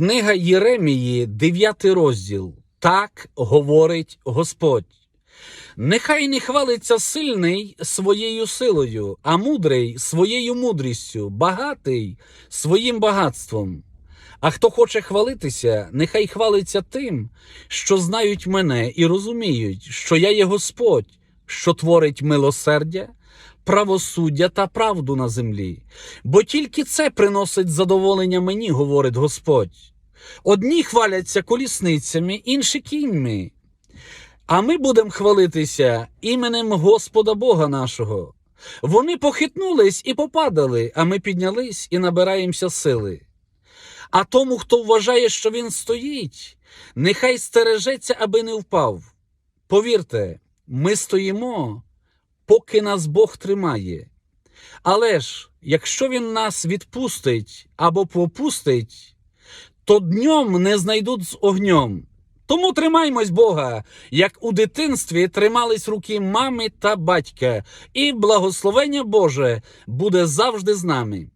Книга Єремії, 9 розділ. Так говорить Господь. Нехай не хвалиться сильний своєю силою, а мудрий своєю мудрістю, багатий своїм багатством. А хто хоче хвалитися, нехай хвалиться тим, що знають мене і розуміють, що я є Господь, що творить милосердя, правосуддя та правду на землі. Бо тільки це приносить задоволення мені, говорить Господь. Одні хваляться колісницями, інші кіньми. А ми будемо хвалитися іменем Господа Бога нашого. Вони похитнулись і попадали, а ми піднялись і набираємося сили. А тому, хто вважає, що він стоїть, нехай стережеться, аби не впав. Повірте, ми стоїмо, поки нас Бог тримає. Але ж, якщо він нас відпустить або попустить, то днем не знайдуть з огнем. Тому тримаймось Бога, як у дитинстві тримались руки мами та батька, і благословення Боже буде завжди з нами.